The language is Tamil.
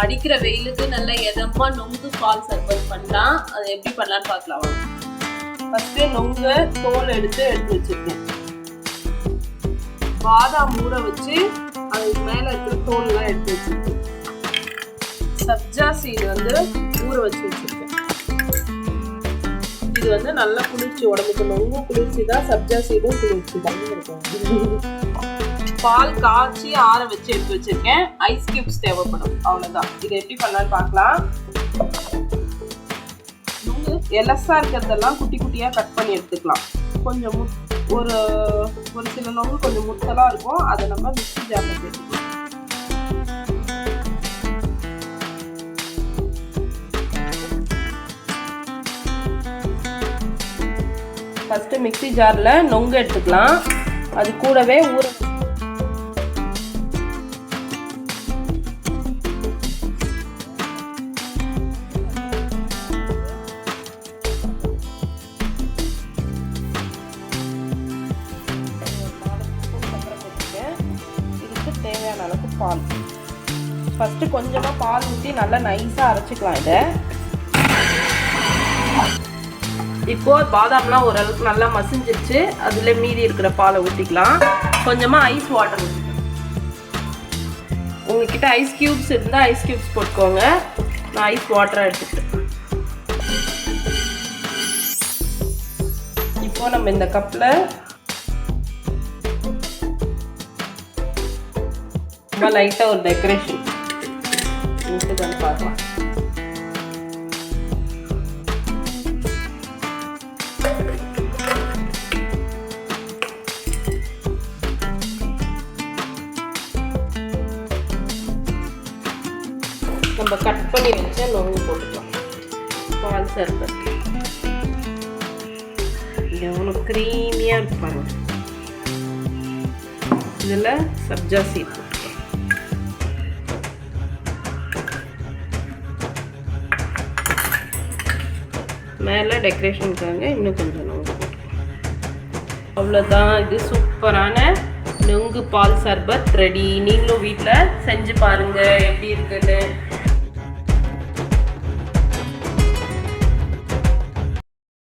அடிக்கிற வெயிலுக்கு நல்ல எதமா நொங்கு பால் சர்பத் பண்ணலாம் அது எப்படி பண்ணலான்னு பார்க்கலாம். ஃபஸ்ட்டு ஃபர்ஸ்ட் நொங்கு தோல் எடுத்து எடுத்து வச்சிருக்கேன். பாதாம் ஊற வச்சு அதுக்கு மேலே இருக்கிற தோல்லாம் எடுத்து வச்சிருக்கேன். சப்ஜா சீடு வந்து ஊற வச்சு வச்சுருக்கேன். இது வந்து நல்லா குளிர்ச்சி உடம்புக்கு நொங்கும் குளிர்ச்சி தான் சப்ஜா சீடும் குளிர்ச்சி தான் பால் காய்ச்சி ஆற வச்சு எடுத்து வச்சிருக்கேன். ஐஸ் கியூப்ஸ் தேவைப்படும். அவ்வளவுதான். இது எப்படி பண்ணலாம்னு பார்க்கலாம். எலசா இருக்கிறதெல்லாம் குட்டி குட்டியா கட் பண்ணி எடுத்துக்கலாம். கொஞ்சம் முத் ஒரு ஒரு சில நொங்கு கொஞ்சம் முத்தலா இருக்கும். அதை நம்ம மிக்ஸி ஜார்ல சேர்த்துக்கலாம். ஃபஸ்ட்டு மிக்ஸி ஜாரில் நொங்கு எடுத்துக்கலாம். அது கூடவே ஊற பால். ஃபஸ்ட்டு கொஞ்சமாக பால் ஊற்றி நல்லா நைஸாக அரைச்சிக்கலாம் இதை. இப்போ பாதாம்லாம் ஓரளவுக்கு நல்லா மசிஞ்சிருச்சு. அதில் மீதி இருக்கிற பாலை ஊற்றிக்கலாம் கொஞ்சமாக ஐஸ் வாட்டர் ஊற்றிக்கலாம் உங்ககிட்ட ஐஸ் கியூப்ஸ் இருந்தால் ஐஸ் கியூப்ஸ் போட்டுக்கோங்க. நான் ஐஸ் வாட்டராக எடுத்துக்கிட்டேன் இப்போ நம்ம இந்த கப்பில் சும்மா லைட்டாக ஒரு டெக்கரேஷன் இருக்குதான்னு பார்க்கலாம். நம்ம கட் பண்ணி வச்ச நொங்கு போட்டுக்கலாம். பால் சர்பத் எவ்வளோ க்ரீமியாக இருப்பாங்க இதில் சப்ஜா சீட் மேலே டெக்கரேஷனுக்காக இன்னும் கொஞ்சம் நொங்கு போட்டுக்கலாம் அவ்வளோதான் இது சூப்பரான நொங்கு பால் சர்பத் ரெடி. நீங்களும் வீட்டில் செஞ்சு பாருங்க. எப்படி இருக்குன்னு.